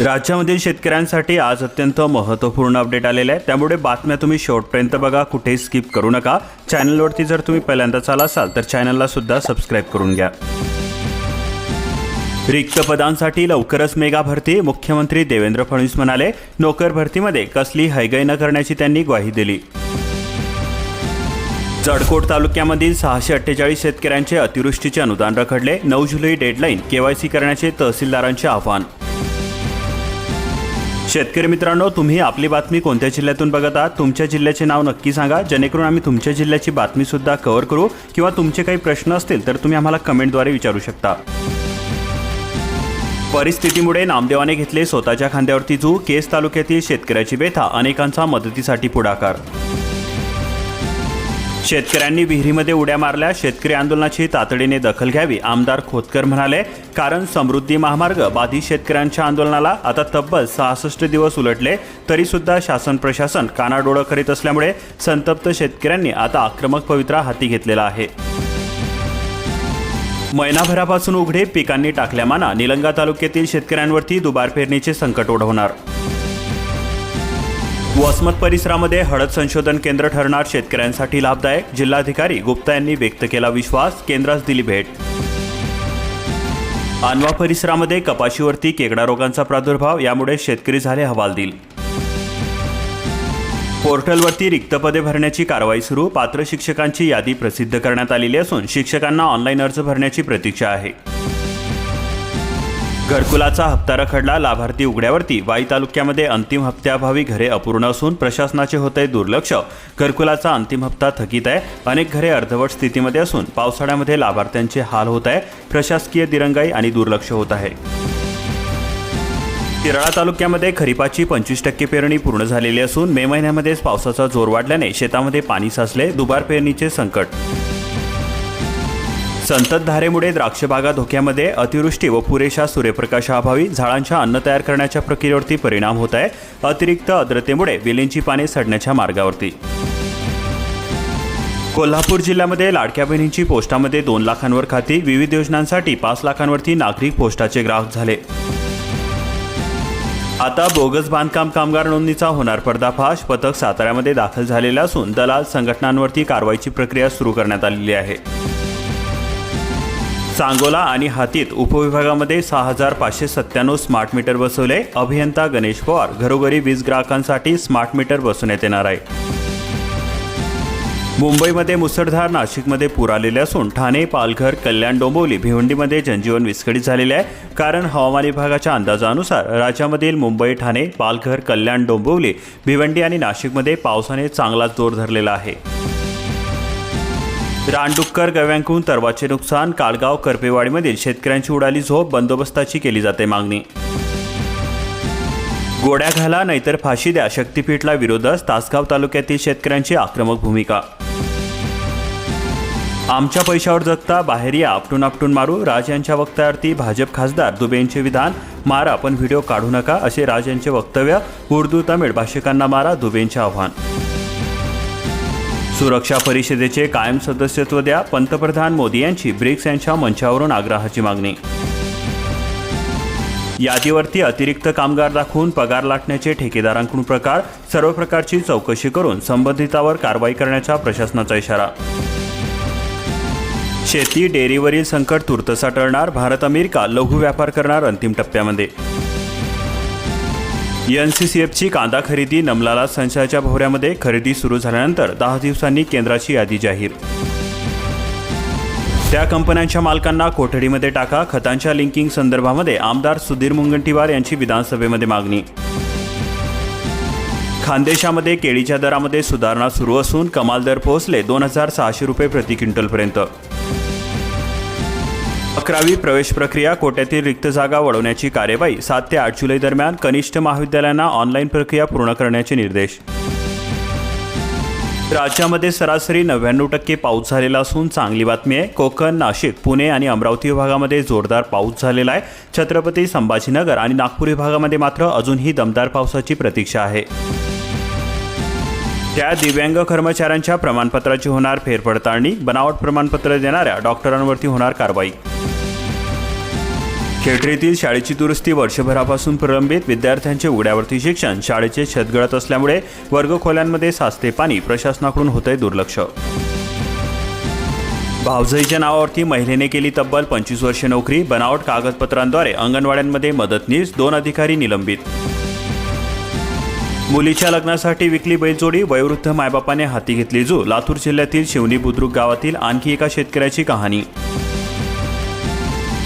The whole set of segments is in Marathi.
राज्यामधील शेतकऱ्यांसाठी आज अत्यंत महत्त्वपूर्ण अपडेट आलेले आहे. त्यामुळे बातम्या तुम्ही शेवटपर्यंत बघा कुठेही स्किप करू नका. चॅनलवरती जर तुम्ही पहिल्यांदाच आला असाल तर चॅनलला सुद्धा सबस्क्राईब करून घ्या. रिक्त पदांसाठी लवकरच मेगा भरती मुख्यमंत्री देवेंद्र फडणवीस म्हणाले. नोकर भरतीमध्ये कसली हैगय न करण्याची त्यांनी ग्वाही दिली. जळकोट तालुक्यामधील सहाशे अठ्ठेचाळीस शेतकऱ्यांचे अतिवृष्टीचे अनुदान रखडले. नऊ जुलै डेडलाईन केवायसी करण्याचे तहसीलदारांचे आव्हान. शेतकरी मित्रांनो तुम्ही आपली बातमी कोणत्या जिल्ह्यातून बघत? आहात तुमच्या जिल्ह्याचे नाव नक्की सांगा. जेणेकरून आम्ही तुमच्या जिल्ह्याची बातमी सुद्धा कव्हर करू. किंवा तुमचे काही प्रश्न असतील तर तुम्ही आम्हाला कमेंटद्वारे विचारू शकता. परिस्थितीमुळे नामदेवाने घेतले स्वतःच्या खांद्यावरती जू. केस तालुक्यातील शेतकऱ्याची व्यथा अनेकांचा मदतीसाठी पुढाकार. शेतकऱ्यांनी विहिरीमध्ये उड्या मारल्या. शेतकरी आंदोलनाची तातडीने दखल घ्यावी आमदार खोतकर म्हणाले. कारण समृद्धी महामार्ग बाधित शेतकऱ्यांच्या आंदोलनाला आता तब्बल सहासष्ट दिवस उलटले. तरी सुद्धा शासन प्रशासन कानाडोळं करीत असल्यामुळे संतप्त शेतकऱ्यांनी आता आक्रमक पवित्रा हाती घेतलेला आहे. महिनाभरापासून उघडे पिकांनी टाकल्या माना निलंगा तालुक्यातील शेतकऱ्यांवरती दुबार पेरणीचे संकट ओढवणार. वसमत परिसरामध्ये हळद संशोधन केंद्र ठरणार शेतकऱ्यांसाठी लाभदायक. जिल्हाधिकारी गुप्ता यांनी व्यक्त केला विश्वास. केंद्रास दिली भेट. अनवा परिसरामध्ये कपाशीवरती केकडा रोगांचा प्रादुर्भाव यामुळे शेतकरी झाले हवालदिल. पोर्टलवरती रिक्त पदे भरण्याची कारवाई सुरू. पात्र शिक्षकांची यादी प्रसिद्ध करण्यात आलेली असून शिक्षकांना ऑनलाईन अर्ज भरण्याची प्रतीक्षा आहे. घरकुलाचा हप्ता रखडला लाभार्थी उघड्यावरती. वाई तालुक्यामध्ये अंतिम हप्त्याभावी घरे अपूर्ण असून प्रशासनाचे होते दुर्लक्ष. घरकुलाचा अंतिम हप्ता थकीत आहे. अनेक घरे अर्धवट स्थितीमध्ये असून पावसाळ्यामध्ये लाभार्थ्यांचे हाल होत आहे. प्रशासकीय दिरंगाई आणि दुर्लक्ष होत आहे. तिराळा तालुक्यामध्ये खरीपाची पंचवीस टक्के पेरणी पूर्ण झालेली असून मे महिन्यामध्येच पावसाचा जोर वाढल्याने शेतामध्ये पाणी साचले दुबार पेरणीचे संकट संततधारेमुळे द्राक्षबागा धोक्यामध्ये अतिवृष्टी व पुरेशा सूर्यप्रकाशाअभावी झाडांच्या अन्न तयार करण्याच्या प्रक्रियेवरती परिणाम होत आहे. अतिरिक्त आर्द्रतेमुळे वेलींची पाने सडण्याच्या मार्गावरती. कोल्हापूर जिल्ह्यामध्ये लाडक्या बहिणींची पोस्टामध्ये दोन लाखांवर खाती विविध योजनांसाठी पाच लाखांवरती नागरिक पोस्टाचे ग्राहक झाले. आता बोगस बांधकाम कामगार नोंदणीचा होणार पर्दाफाश. पथक साताऱ्यामध्ये दाखल झालेलं असून दलाल संघटनांवरती कारवाईची प्रक्रिया सुरू करण्यात आलेली आहे. सांगोला आणि हातीत उपविभागामध्ये सहा हजार पाचशे सत्त्याण्णव स्मार्ट मीटर बसवले. अभियंता गणेश पवार घरोघरी वीज ग्राहकांसाठी स्मार्ट मीटर बसवण्यात येणार आहे. मुंबईमध्ये मुसळधार नाशिकमध्ये पूर आलेले असून ठाणे पालघर कल्याण डोंबिवली भिवंडीमध्ये जनजीवन विस्कळीत झालेले आहे. कारण हवामान विभागाच्या अंदाजानुसार राज्यामधील मुंबई ठाणे पालघर कल्याण डोंबिवली भिवंडी आणि नाशिकमध्ये पावसाने चांगलाच जोर धरलेला आहे. रानडुक्कर गव्यांकडून तरवाचे नुकसान काळगाव करपेवाडीमधील शेतकऱ्यांची उडाली झोप बंदोबस्ताची केली जाते मागणी. गोड्या घाला नाहीतर फाशी द्या शक्तीपीठला विरोधच तासगाव तालुक्यातील शेतकऱ्यांची आक्रमक भूमिका. आमच्या पैशावर जगता बाहेर या आपटून आपटून मारू राज यांच्या वक्त्यावरती भाजप खासदार दुबेंचे विधान मारा पण व्हिडिओ काढू नका असे राज यांचे वक्तव्य उर्दू तमिळ भाषिकांना मारा दुबेंचे आव्हान. सुरक्षा परिषदेचे कायम सदस्यत्व द्या. पंतप्रधान मोदी यांची ब्रिक्स यांच्या मंचावरून आग्रहाची मागणी. यादीवरती अतिरिक्त कामगार दाखवून पगार लाटण्याचे ठेकेदारांकडून प्रकार सर्व प्रकारची चौकशी करून संबंधितावर कारवाई करण्याचा प्रशासनाचा इशारा. शेती डेअरीवरील संकट तुर्तसा टळणार भारत अमेरिका लघु व्यापार करणार अंतिम टप्प्यामध्ये. एन सी सी एफची कांदा खरेदी नमलाला संशयाच्या भोवऱ्यामध्ये खरेदी सुरू झाल्यानंतर दहा दिवसांनी केंद्राची यादी जाहीर. त्या कंपन्यांच्या मालकांना कोठडीमध्ये टाका खतांच्या लिंकिंग संदर्भामध्ये आमदार सुधीर मुनगंटीवार यांची विधानसभेमध्ये मागणी. खानदेशामध्ये केळीच्या दरामध्ये सुधारणा सुरू असून कमाल दर पोहोचले दोन हजार सहाशे रुपये प्रति क्विंटलपर्यंत. अकरावी प्रवेश प्रक्रिया कोट्यातील रिक्त जागा वळवण्याची कार्यवाही सात ते आठ जुलै दरम्यान कनिष्ठ महाविद्यालयांना ऑनलाईन प्रक्रिया पूर्ण करण्याचे निर्देश. राज्यामध्ये सरासरी नव्याण्णव टक्के पाऊस झालेला असून चांगली बातमी आहे. कोकण नाशिक पुणे आणि अमरावती विभागामध्ये जोरदार पाऊस झालेला आहे. छत्रपती संभाजीनगर आणि नागपूर विभागामध्ये मात्र अजूनही दमदार पावसाची प्रतीक्षा आहे. त्या दिव्यांग कर्मचाऱ्यांच्या प्रमाणपत्राची होणार फेरपडताळणी बनावट प्रमाणपत्र देणाऱ्या डॉक्टरांवरती होणार कारवाई. खेटरीतील शाळेची दुरुस्ती वर्षभरापासून प्रलंबित विद्यार्थ्यांचे उघड्यावरती शिक्षण शाळेचे छतगळत असल्यामुळे वर्गखोल्यांमध्ये साचते पाणी प्रशासनाकडून होतंय दुर्लक्ष. भावजईच्या नावावरती महिलेने केली तब्बल पंचवीस वर्षे नोकरी बनावट कागदपत्रांद्वारे अंगणवाड्यांमध्ये मदतनीस दोन अधिकारी निलंबित. मुलीच्या लग्नासाठी विकली बैलजोडी वयोवृद्ध मायबापाने हाती घेतली जू. लातूर जिल्ह्यातील शिवनी बुद्रुक गावातील आणखी एका शेतकऱ्याची कहाणी.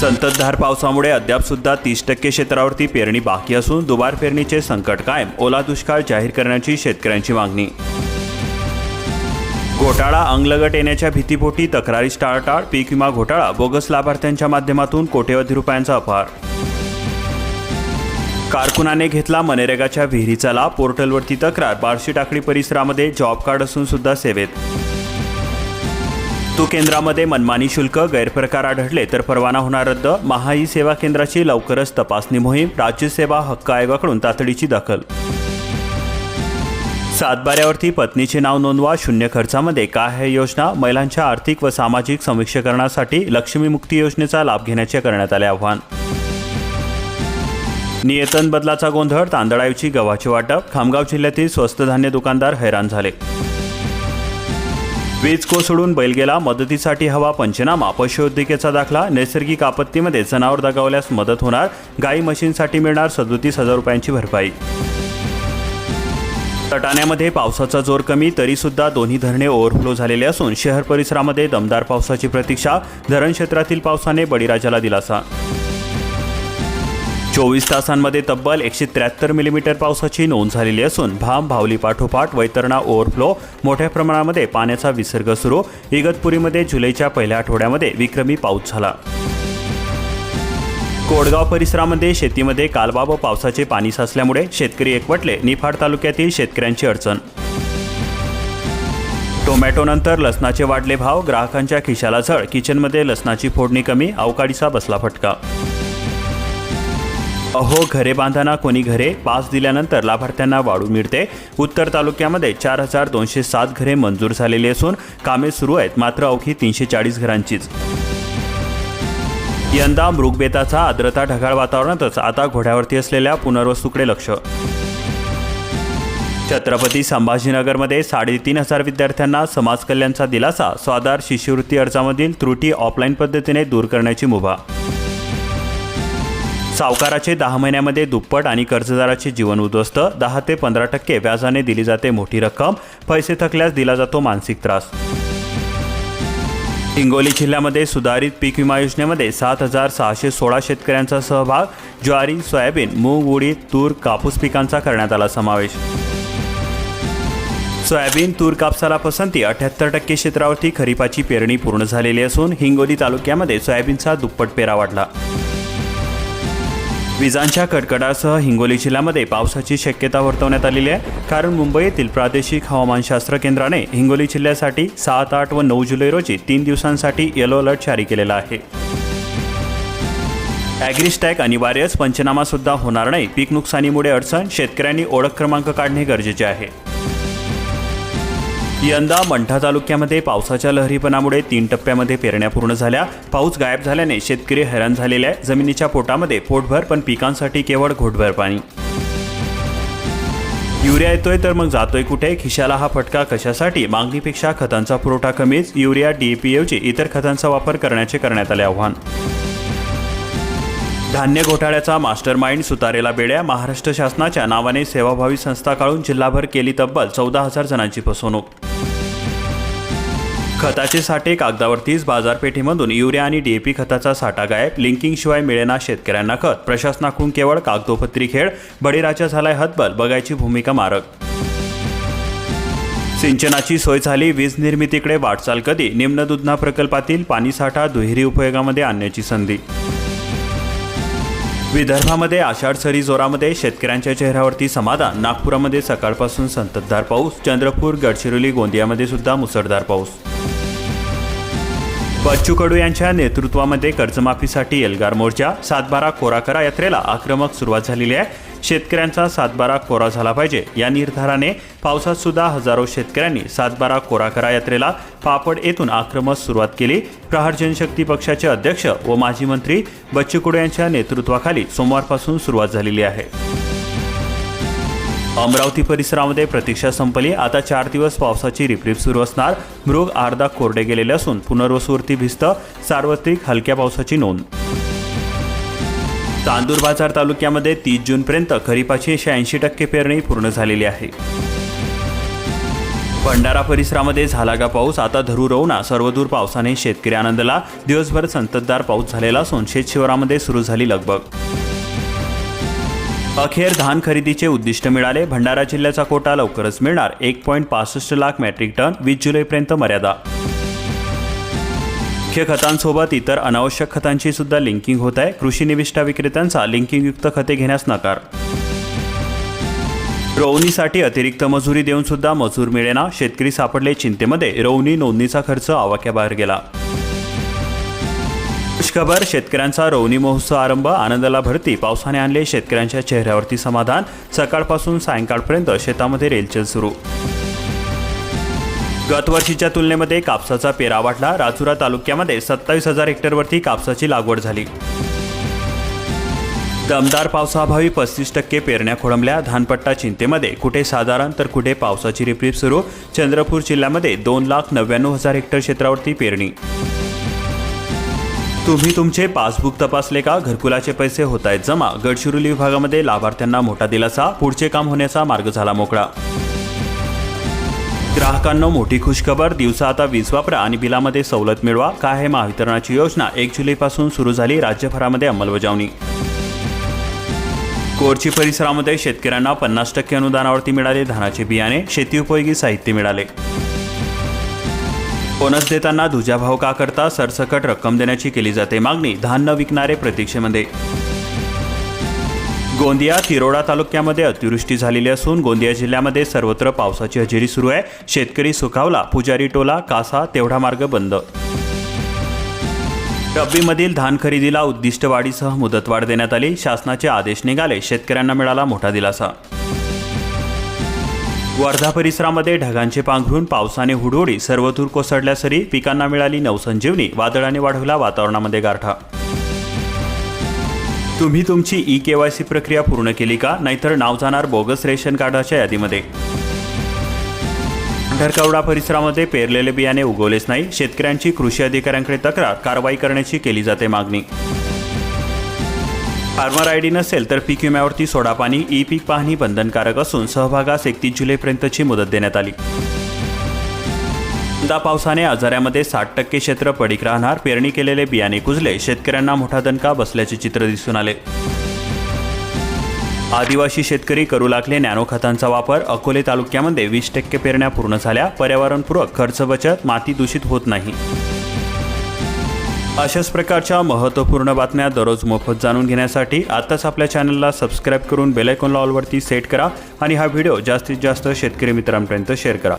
संततधार पावसामुळे अद्याप सुद्धा तीस टक्के क्षेत्रावरती पेरणी बाकी असून दुबार पेरणीचे संकट कायम ओला दुष्काळ जाहीर करण्याची शेतकऱ्यांची मागणी. घोटाळा अंगलगट येण्याच्या भीतीपोटी तक्रारी टाळटाळ पीक विमा घोटाळा बोगस लाभार्थ्यांच्या माध्यमातून कोट्यवधी रुपयांचा अपहार. कारकुनाने घेतला मनरेगाच्या विहिरीचा लाभ. पोर्टलवरती तक्रार. बार्शी टाकळी परिसरामध्ये जॉब कार्ड असून सुद्धा सेवेत. तू केंद्रामध्ये मनमानी शुल्क गैरप्रकार आढळले तर परवाना होणार रद्द. महा ई सेवा केंद्राची लवकरच तपासणी मोहीम. राज्य सेवा हक्क आयोगाकडून तातडीची दखल. सातबाऱ्यावरती पत्नीचे नाव नोंदवा. शून्य खर्चामध्ये काय आहे योजना? महिलांच्या आर्थिक व सामाजिक समीक्षीकरणासाठी लक्ष्मी मुक्ती योजनेचा लाभ घेण्याचे करण्यात आले आव्हान. नियतन बदलाचा गोंधळ तांदळाऐवजी गव्हाचे वाटप खामगाव जिल्ह्यातील स्वस्त धान्य दुकानदार हैराण झाले. वीज कोसळून बैल गेला मदतीसाठी हवा पंचनामा पशुउद्योगाचा दाखला नैसर्गिक आपत्तीमध्ये जनावर दगावल्यास मदत होणार गाई मशीनसाठी मिळणार सदोतीस हजार रुपयांची भरपाई. तटाण्यामध्ये पावसाचा जोर कमी तरी सुद्धा दोन्ही धरणे ओव्हरफ्लो झालेले असून शहर परिसरामध्ये दमदार पावसाची प्रतीक्षा धरण क्षेत्रातील पावसाने बळीराजाला दिलासा. चोवीस तासांमध्ये तब्बल एकशे त्र्याहत्तर मिलीमीटर पावसाची नोंद झालेली असून भाम भावली पाठोपाठ वैतरणा ओव्हरफ्लो मोठ्या प्रमाणामध्ये पाण्याचा विसर्ग सुरू. इगतपुरीमध्ये जुलैच्या पहिल्या आठवड्यामध्ये विक्रमी पाऊस झाला. कोडगाव परिसरामध्ये शेतीमध्ये कालवा व पावसाचे पाणी साचल्यामुळे शेतकरी एकवटले. निफाड तालुक्यातील शेतकऱ्यांची अडचण. टोमॅटोनंतर लसणाचे वाढले भाव ग्राहकांच्या खिशाला झळ. किचनमध्ये लसणाची फोडणी कमी अवकाळीचा बसला फटका. अहो घरे बांधताना कोणी घरे पास दिल्यानंतर लाभार्थ्यांना वाढू मिळते. उत्तर तालुक्यामध्ये चार हजार दोनशे सात घरे मंजूर झालेली असून कामे सुरू आहेत मात्र अवघी तीनशे चाळीस घरांचीच. यंदा मृगबेताचा आर्द्रता ढगाळ वातावरणातच आता घोड्यावरती असलेल्या पुनर्वस्तूकडे लक्ष. छत्रपती संभाजीनगरमध्ये साडेतीन हजार विद्यार्थ्यांना समाज कल्याणचा दिलासा स्वाधार शिष्यवृत्ती अर्जामधील त्रुटी ऑफलाईन पद्धतीने दूर करण्याची मुभा. सावकाराचे दहा महिन्यामध्ये दुप्पट आणि कर्जदाराचे जीवन उद्ध्वस्त दहा ते पंधरा टक्के व्याजाने दिली जाते मोठी रक्कम पैसे थकल्यास दिला जातो मानसिक त्रास. हिंगोली जिल्ह्यामध्ये सुधारित पीक विमा योजनेमध्ये सात हजार सहाशे सोळा शेतकऱ्यांचा सहभाग ज्वारी सोयाबीन मूग उडीद तूर कापूस पिकांचा करण्यात आला समावेश. सोयाबीन तूर कापसाला पसंती अठ्याहत्तर टक्के क्षेत्रावरती खरीपाची पेरणी पूर्ण झालेली असून हिंगोली तालुक्यामध्ये सोयाबीनचा दुप्पट पेरा वाढला. विजांच्या कडकडासह हिंगोली जिल्ह्यामध्ये पावसाची शक्यता वर्तवण्यात आलेली आहे. कारण मुंबईतील प्रादेशिक हवामानशास्त्र केंद्राने हिंगोली जिल्ह्यासाठी सात आठ व नऊ जुलै रोजी तीन दिवसांसाठी येलो अलर्ट जारी केलेला आहे. ॲग्रिस्टॅग अनिवार्यच पंचनामासुद्धा होणार नाही. पीक नुकसानीमुळे अडचण शेतकऱ्यांनी ओळख क्रमांक काढणे गरजेचे आहे. यंदा मंठा तालुक्यामध्ये पावसाच्या लहरीपणामुळे तीन टप्प्यामध्ये पेरण्या पूर्ण झाल्या. पाऊस गायब झाल्याने शेतकरी हैराण झालेले आहे जमिनीच्या पोटामध्ये पोटभर पण पिकांसाठी केवळ घोटभर पाणी. युरिया येतोय तर मग जातोय कुठे? खिशाला हा फटका कशासाठी? मागणीपेक्षा खतांचा पुरवठा कमीच. युरिया डीएपीएवची इतर खतांचा वापर करण्याचे करण्यात आले आव्हान. धान्य घोटाळ्याचा मास्टर माइंड सुतारेला बेड्या महाराष्ट्र शासनाच्या नावाने सेवाभावी संस्था काढून जिल्हाभर केली तब्बल चौदा हजार जणांची फसवणूक. खताचे साठे कागदावरतीच बाजारपेठेमधून युरिया आणि डीएपी खताचा साठा गायब लिंकिंग शिवाय मिळेना शेतकऱ्यांना खत. प्रशासनाकडून केवळ कागदोपत्री खेळ बळीराजा झालाय हतबल बघायची भूमिका मारक. सिंचनाची सोय झाली वीज निर्मितीकडे वाटचाल कधी? निम्न दुधना प्रकल्पातील पाणीसाठा दुहेरी उपयोगामध्ये आणण्याची संधी. विदर्भामध्ये आषाढ सरी जोरामध्ये शेतकऱ्यांच्या चेहऱ्यावरती समाधान. नागपुरामध्ये सकाळपासून संततधार पाऊस. चंद्रपूर गडचिरोली गोंदियामध्ये सुद्धा मुसळधार पाऊस. बच्चू कडू यांच्या नेतृत्वामध्ये कर्जमाफीसाठी एल्गार मोर्चा. सातबारा कोराकरा यात्रेला आक्रमक सुरुवात झालेली आहे. शेतकऱ्यांचा सातबारा कोरा झाला पाहिजे. या निर्धाराने पावसात सुद्धा हजारो शेतकऱ्यांनी सातबारा कोरा करा यात्रेला पापड येथून आक्रमक सुरुवात केली. प्रहार जनशक्ती पक्षाचे अध्यक्ष व माजी मंत्री बच्चूकुडे यांच्या नेतृत्वाखाली सोमवारपासून सुरुवात झालेली आहे. अमरावती परिसरामध्ये प्रतीक्षा संपली. आता चार दिवस पावसाची रिपरिप सुरू असणार. मृग अर्धा कोरडे गेलेले असून पुनर्वसुवर्ती भिस्त. सार्वत्रिक हलक्या पावसाची नोंद चांदूर बाजार तालुक्यामध्ये तीस जूनपर्यंत खरीपाची शहाऐंशी टक्के पेरणी पूर्ण झालेली आहे. भंडारा परिसरामध्ये झाला का पाऊस आता धरू रवना सर्वदूर पावसाने शेतकरी आनंदला दिवसभर संततधार पाऊस झालेला असून शिवरामध्ये सुरू झाली लगबग. अखेर धान खरेदीचे उद्दिष्ट मिळाले भंडारा जिल्ह्याचा कोटा लवकरच मिळणार एक पॉईंट पासष्ट लाख मेट्रिक टन वीस जुलैपर्यंत मर्यादा मुख्य खतांसोबत इतर अनावश्यक खतांची सुद्धा लिंकिंग होत आहे. कृषी निविष्ठा विक्रेत्यांचा लिंकिंगयुक्त खते घेण्यास नकार. रोवणीसाठी अतिरिक्त मजुरी देऊन सुद्धा मजूर मिळेना. शेतकरी सापडले चिंतेमध्ये. रोवणी नोंदणीचा खर्च आवाक्याबाहेर गेला. खुशखबर शेतकऱ्यांचा रोवणी महोत्सव आरंभ. आनंदाला भरती. पावसाने आणले शेतकऱ्यांच्या चेहऱ्यावरती समाधान. सकाळपासून सायंकाळपर्यंत शेतामध्ये रेलचेल सुरू. गतवर्षीच्या तुलनेमध्ये कापसाचा पेरा वाढला. राजुरा तालुक्यामध्ये सत्तावीस हजार हेक्टरवरती कापसाची लागवड झाली. दमदार पावसाअभावी पस्तीस टक्के पेरण्या खोळंबल्या. धानपट्टा चिंतेमध्ये कुठे साधारण तर कुठे पावसाची रिपरिप सुरू? चंद्रपूर जिल्ह्यामध्ये दोन लाख नव्याण्णव हजार हेक्टर क्षेत्रावरती पेरणी. तुम्ही तुमचे पासबुक तपासले का? घरकुलाचे पैसे होत आहेत जमा. गडचिरोली विभागामध्ये लाभार्थ्यांना मोठा दिलासा. पुढचे काम होण्याचा मार्ग झाला मोकळा. ग्राहकांना मोठी खुशखबर दिवसा आता वीज वापरा आणि बिलामध्ये सवलत मिळवा. काय आहे महावितरणाची योजना? एक जुलैपासून सुरू झाली राज्यभरामध्ये अंमलबजावणी. कोरची परिसरामध्ये शेतकऱ्यांना पन्नास टक्के अनुदानावरती मिळाले धानाचे बियाणे. शेती उपयोगी साहित्य मिळाले. बोनस देताना दुजाभाव का करता सरसकट रक्कम देण्याची केली जाते मागणी. धान न विकणारे प्रतीक्षेमध्ये. गोंदिया तिरोडा तालुक्यामध्ये अतिवृष्टी झालेली असून गोंदिया जिल्ह्यामध्ये सर्वत्र पावसाची हजेरी सुरू आहे. शेतकरी सुखावला पुजारी टोला कासा तेवढा मार्ग बंद. रब्बीमधील धान खरेदीला उद्दिष्ट वाढीसह मुदतवाढ देण्यात आली. शासनाचे आदेश निघाले. शेतकऱ्यांना मिळाला मोठा दिलासा. वर्धा परिसरामध्ये ढगांचे पांघरून पावसाने हुडहुडी सर्वतूर कोसळल्या सरी पिकांना मिळाली नवसंजीवनी. वादळाने वाढवला वातावरणामध्ये गारठा. तुम्ही तुमची ई के वाय सी प्रक्रिया पूर्ण केली का? नाहीतर नाव जाणार बोगस रेशन कार्डाच्या यादीमध्ये. पंढरकवडा परिसरामध्ये पेरलेले बियाणे उगवलेच नाही. शेतकऱ्यांची कृषी अधिकाऱ्यांकडे तक्रार कारवाई करण्याची केली जाते मागणी. फार्मर आय डी नसेल तर पीक विम्यावरती सोडा पाणी ई पीक पाहणी बंधनकारक असून सहभागास एकतीस जुलैपर्यंतची मुदत देण्यात आली. यंदा पावसाने आजाऱ्यामध्ये साठ टक्के क्षेत्र पडीक राहणार. पेरणी केलेले बियाणे कुजले. शेतकऱ्यांना मोठा दणका बसल्याचे चित्र दिसून आले. आदिवासी शेतकरी करू लागले नॅनो खतांचा वापर. अकोले तालुक्यामध्ये वीस टक्के पेरण्या पूर्ण झाल्या. पर्यावरणपूरक खर्च बचत माती दूषित होत नाही. अशाच प्रकारच्या महत्त्वपूर्ण बातम्या दररोज मोफत जाणून घेण्यासाठी आताच आपल्या चॅनलला सबस्क्राईब करून बेलायकॉनला ऑलवरती सेट करा आणि हा व्हिडिओ जास्तीत जास्त शेतकरी मित्रांपर्यंत शेअर करा.